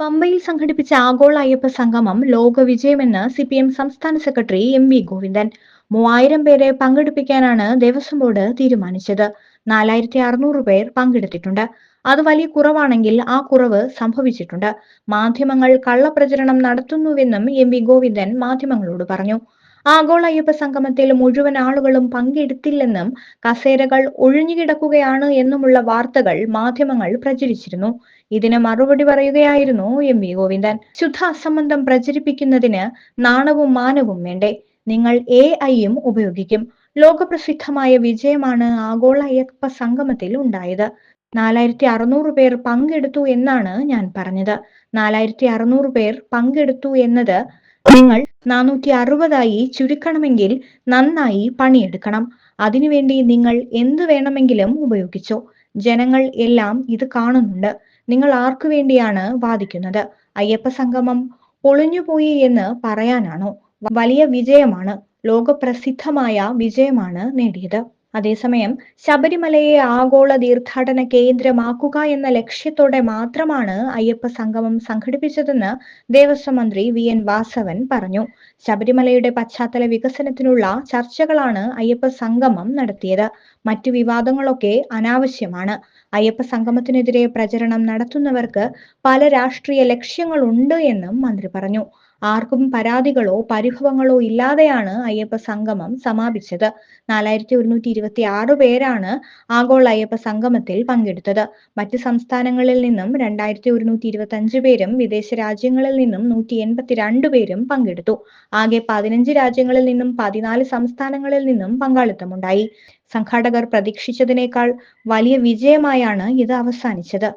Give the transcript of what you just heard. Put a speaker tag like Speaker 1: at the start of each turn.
Speaker 1: പമ്പയിൽ സംഘടിപ്പിച്ച ആഗോള അയ്യപ്പ സംഗമം ലോക വിജയമെന്ന് സി പി എം സംസ്ഥാന സെക്രട്ടറി എം വി ഗോവിന്ദൻ. മൂവായിരം പേരെ പങ്കെടുപ്പിക്കാനാണ് ദേവസ്വം ബോർഡ് തീരുമാനിച്ചത്. നാലായിരത്തി അറുന്നൂറ് പേർ പങ്കെടുത്തിട്ടുണ്ട്. അത് വലിയ കുറവാണെങ്കിൽ ആ കുറവ് സംഭവിച്ചിട്ടുണ്ട്. മാധ്യമങ്ങൾ കള്ളപ്രചരണം നടത്തുന്നുവെന്നും എം വി ഗോവിന്ദൻ മാധ്യമങ്ങളോട് പറഞ്ഞു. ആഗോള അയ്യപ്പ സംഗമത്തിൽ മുഴുവൻ ആളുകളും പങ്കെടുത്തില്ലെന്നും കസേരകൾ ഒഴിഞ്ഞുകിടക്കുകയാണ് എന്നുമുള്ള വാർത്തകൾ മാധ്യമങ്ങൾ പ്രചരിച്ചിരുന്നു. ഇതിന് മറുപടി പറയുകയായിരുന്നു എം വി ഗോവിന്ദൻ. ശുദ്ധ അസംബന്ധം പ്രചരിപ്പിക്കുന്നതിന് നാണവും മാനവും വേണ്ടേ? നിങ്ങൾ എ ഐയും ഉപയോഗിക്കും. ലോകപ്രസിദ്ധമായ വിജയമാണ് ആഗോള അയ്യപ്പ സംഗമത്തിൽ ഉണ്ടായത്. നാലായിരത്തി അറുന്നൂറ് പേർ പങ്കെടുത്തു എന്നാണ് ഞാൻ പറഞ്ഞത്. നാലായിരത്തി അറുന്നൂറ് പേർ പങ്കെടുത്തു എന്നത് നിങ്ങൾ നാനൂറ്റി അറുപതായി ചുരുക്കണമെങ്കിൽ നന്നായി പണിയെടുക്കണം. അതിനുവേണ്ടി നിങ്ങൾ എന്തു വേണമെങ്കിലും ഉപയോഗിച്ചോ. ജനങ്ങൾ എല്ലാം ഇത് കാണുന്നുണ്ട്. നിങ്ങൾ ആർക്കു വേണ്ടിയാണ് വാദിക്കുന്നത്? അയ്യപ്പ സംഗമം പൊളിഞ്ഞുപോയി എന്ന് പറയാനാണോ? വലിയ വിജയമാണ്. ലോകപ്രസിദ്ധമായ വിജയമാണ് നേടിയത്. അതേസമയം ശബരിമലയെ ആഗോള തീർത്ഥാടന കേന്ദ്രമാക്കുക എന്ന ലക്ഷ്യത്തോടെ മാത്രമാണ് അയ്യപ്പ സംഗമം സംഘടിപ്പിച്ചതെന്ന് ദേവസ്വം മന്ത്രി വി എൻ വാസവൻ പറഞ്ഞു. ശബരിമലയുടെ പശ്ചാത്തല വികസനത്തിനുള്ള ചർച്ചകളാണ് അയ്യപ്പ സംഗമം നടത്തിയത്. മറ്റു വിവാദങ്ങളൊക്കെ അനാവശ്യമാണ്. അയ്യപ്പ സംഗമത്തിനെതിരെ പ്രചരണം നടത്തുന്നവർക്ക് പല രാഷ്ട്രീയ ലക്ഷ്യങ്ങളുണ്ട് എന്നും മന്ത്രി പറഞ്ഞു. ആർക്കും പരാതികളോ പരിഭവങ്ങളോ ഇല്ലാതെയാണ് അയ്യപ്പ സംഗമം സമാപിച്ചത്. നാലായിരത്തി ഒരുന്നൂറ്റി ഇരുപത്തി ആറ് പേരാണ് ആഗോള അയ്യപ്പ സംഗമത്തിൽ പങ്കെടുത്തത്. മറ്റ് സംസ്ഥാനങ്ങളിൽ നിന്നും രണ്ടായിരത്തി ഒരുന്നൂറ്റി ഇരുപത്തി അഞ്ച് പേരും വിദേശ രാജ്യങ്ങളിൽ നിന്നും നൂറ്റി എൺപത്തിരണ്ട് പേരും പങ്കെടുത്തു. ആകെ പതിനഞ്ച് രാജ്യങ്ങളിൽ നിന്നും പതിനാല് സംസ്ഥാനങ്ങളിൽ നിന്നും പങ്കാളിത്തമുണ്ടായി. സംഘാടകർ പ്രതീക്ഷിച്ചതിനേക്കാൾ വലിയ വിജയമായാണ് ഇത് അവസാനിച്ചത്.